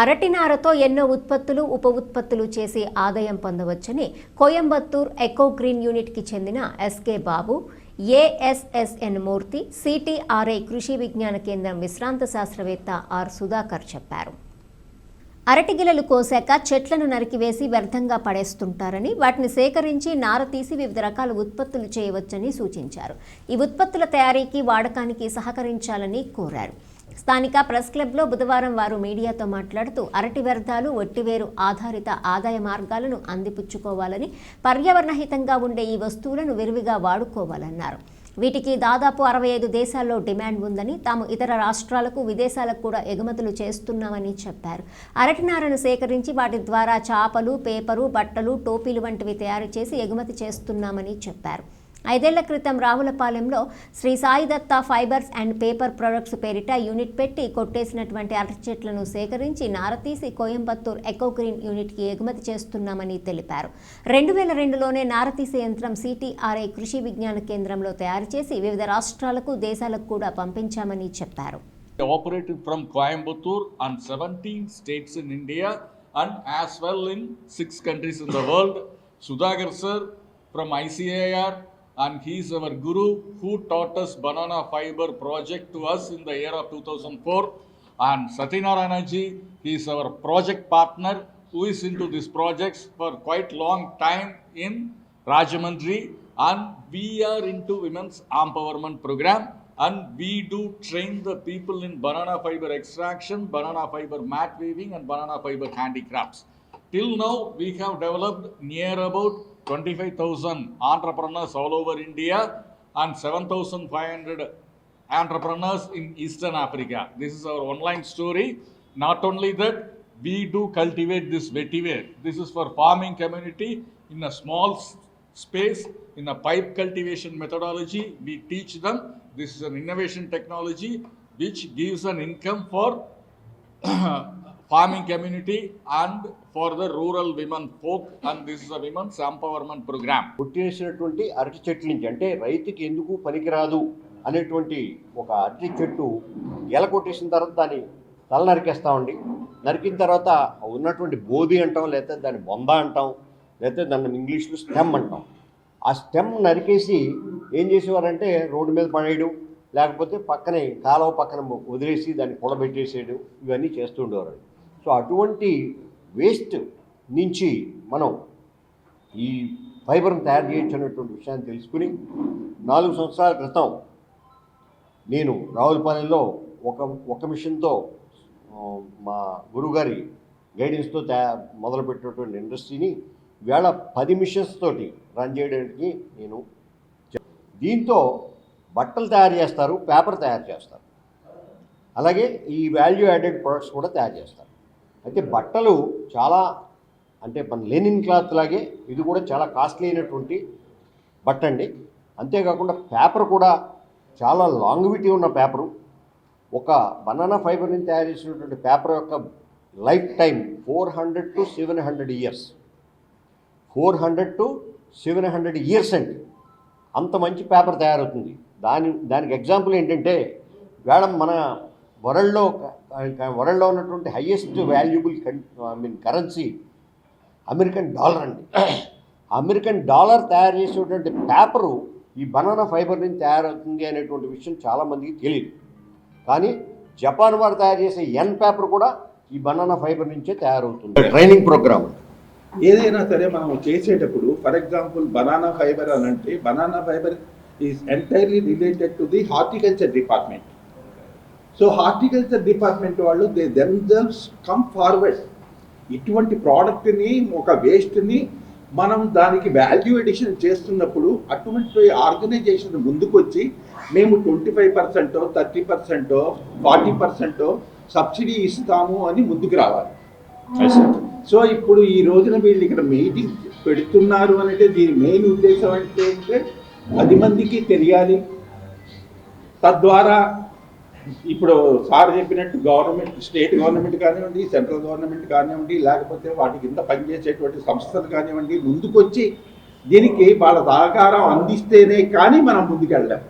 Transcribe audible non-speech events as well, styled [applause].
అరటినారతో ఎన్నో ఉత్పత్తులు ఉప ఉత్పత్తులు చేసి ఆదాయం పొందవచ్చని కోయంబత్తూర్ ఎకో గ్రీన్ యూనిట్కి చెందిన ఎస్కే బాబు ఏఎస్ఎస్ఎన్ మూర్తి సిటీఆర్ఐ కృషి విజ్ఞాన కేంద్రం విశ్రాంత శాస్త్రవేత్త ఆర్ సుధాకర్ చెప్పారు. అరటిగిలలు కోసాక చెట్లను నరికివేసి వ్యర్థంగా పడేస్తుంటారని వాటిని సేకరించి నార తీసి వివిధ రకాల ఉత్పత్తులు చేయవచ్చని సూచించారు. ఈ ఉత్పత్తుల తయారీకి వాడకానికి సహకరించాలని కోరారు. స్థానిక ప్రెస్ క్లబ్లో బుధవారం వారు మీడియాతో మాట్లాడుతూ అరటి వ్యర్థాలు ఒట్టివేరు ఆధారిత ఆదాయ మార్గాలను అందిపుచ్చుకోవాలని పర్యావరణహితంగా ఉండే ఈ వస్తువులను విరివిగా వాడుకోవాలన్నారు. వీటికి దాదాపు అరవై ఐదు దేశాల్లో డిమాండ్ ఉందని తాము ఇతర రాష్ట్రాలకు విదేశాలకు కూడా ఎగుమతులు చేస్తున్నామని చెప్పారు. అరటినారను సేకరించి వాటి ద్వారా చాపలు పేపరు బట్టలు టోపీలు వంటివి తయారు చేసి ఎగుమతి చేస్తున్నామని చెప్పారు. ఐదేళ్ళ క్రితం రావులపాలెంలో Shri Saidatta fibres and paper products పేరిట యూనిట్ పెట్టి కొట్టేసినటువంటి అరటి చెట్లను సేకరించి నారతీసి కోయంబత్తూర్ ఎకో గ్రీన్ యూనిట్కి ఎగుమతి చేస్తున్నామని తెలిపారు రెండు వేల రెండులోనే నారతీసే యంత్రం సిటీఆర్ఐ కృషి విజ్ఞాన కేంద్రంలో తయారు చేసి వివిధ రాష్ట్రాలకు దేశాలకు కూడా పంపించామని చెప్పారు operated from Coimbatore and 17 states in India and as well in six countries in the world. Sudhakar sir from ICAR and he is our guru who taught us banana fiber project to us in the year of 2004 and Satyanarayana ji he is our project partner who is into these projects for quite long time in Rajamandri and we are into women's empowerment program. And we do train the people in banana fiber extraction, banana fiber mat weaving and banana fiber handicrafts. Till now, we have developed near about 25,000 entrepreneurs all over India and 7,500 entrepreneurs in Eastern Africa. This is our online story. Not only that, we do cultivate this vetiver. This is for farming community in a small space, in a pipe cultivation methodology. We teach them. This is an innovation technology which gives an income for [clears throat] uh, farming community and for the rural women folk and this is a empowerment programme పుట్టేసినటువంటి అరటి చెట్ల నుంచి అంటే రైతుకి ఎందుకు పనికిరాదు అనేటువంటి ఒక అరటి చెట్టు గెల కొట్టేసిన తర్వాత దాన్ని తల నరికేస్తామండి నరికిన తర్వాత ఉన్నటువంటి బోధి అంటాం లేకపోతే దాన్ని బొంద అంటాం లేకపోతే దాన్ని ఇంగ్లీష్లో స్టెమ్ అంటాం. ఆ స్టెమ్ నరికేసి ఏం చేసేవారంటే రోడ్డు మీద పడేయడం లేకపోతే పక్కనే కాలువ పక్కన వదిలేసి దాన్ని కూడబెట్టేసేయడం ఇవన్నీ చేస్తుండేవారు సో అటువంటి వేస్ట్ నుంచి మనం ఈ ఫైబర్ని తయారు చేయొచ్చు అనేటువంటి విషయాన్ని తెలుసుకుని నాలుగు సంవత్సరాల క్రితం నేను రావులపాలెంలో ఒక ఒక మిషన్తో మా గురుగారి గైడెన్స్తో తయా మొదలుపెట్టినటువంటి ఇండస్ట్రీని వేళ పది మిషన్స్ తోటి రన్ చేయడానికి నేను దీంతో బట్టలు తయారు చేస్తారు పేపర్ తయారు చేస్తారు. అలాగే ఈ వాల్యూ యాడెడ్ ప్రొడక్ట్స్ కూడా తయారు చేస్తారు. అయితే బట్టలు చాలా అంటే మన లెనిన్ క్లాత్ లాగే ఇది కూడా చాలా కాస్ట్లీ అయినటువంటి బట్ట అండి. అంతేకాకుండా పేపర్ కూడా చాలా లాంగ్విటీ ఉన్న పేపరు ఒక బనానా ఫైబర్ నుంచి తయారు చేసినటువంటి పేపర్ యొక్క lifetime four hundred to seven hundred years four hundred to seven hundred years అండి. అంత మంచి పేపర్ తయారవుతుంది. దాని దానికి ఎగ్జాంపుల్ ఏంటంటే మేడం మన వరల్డ్లో వరల్డ్లో ఉన్నటువంటి highest valuable I mean currency American dollar అండి. అమెరికన్ డాలర్ తయారు చేసేటువంటి పేపరు ఈ బనానా ఫైబర్ నుంచి తయారవుతుంది అనేటువంటి విషయం చాలామందికి తెలియదు కానీ జపాన్ వారు తయారు చేసే ఎన్ పేపర్ కూడా ఈ బనానా ఫైబర్ నుంచే తయారవుతుంది. ట్రైనింగ్ ప్రోగ్రామ్ ఏదైనా సరే మనం చేసేటప్పుడు ఫర్ ఎగ్జాంపుల్ బనానా ఫైబర్ అని అంటే banana fibre is entirely related to the horticulture department so horticulture department వాళ్ళు దే దెమ్సెల్వ్స్ కమ్ ఫార్వర్డ్ ఇటువంటి ప్రోడక్ట్ని ఒక వేస్ట్ని మనం దానికి వాల్యూ ఎడిషన్ చేస్తున్నప్పుడు అటువంటి ఆర్గనైజేషన్ ముందుకొచ్చి మేము ట్వంటీ ఫైవ్ పర్సెంటో థర్టీ పర్సెంటో ఫార్టీ పర్సెంటో సబ్సిడీ ఇస్తాము అని ముందుకు రావాలి. సో ఇప్పుడు ఈ రోజున వీళ్ళు ఇక్కడ మీటింగ్ పెడుతున్నారు అంటే దీని మెయిన్ ఉద్దేశం అంటే పది మందికి తెలియాలి. తద్వారా ఇప్పుడు సార్ చెప్పినట్టు గవర్నమెంట్ స్టేట్ గవర్నమెంట్ కానివ్వండి సెంట్రల్ గవర్నమెంట్ కానివ్వండి లేకపోతే వాటి కింద పనిచేసేటువంటి సంస్థలు కానివ్వండి ముందుకొచ్చి దీనికి వాళ్ళ సహకారం అందిస్తేనే కానీ మనం ముందుకెళ్ళాం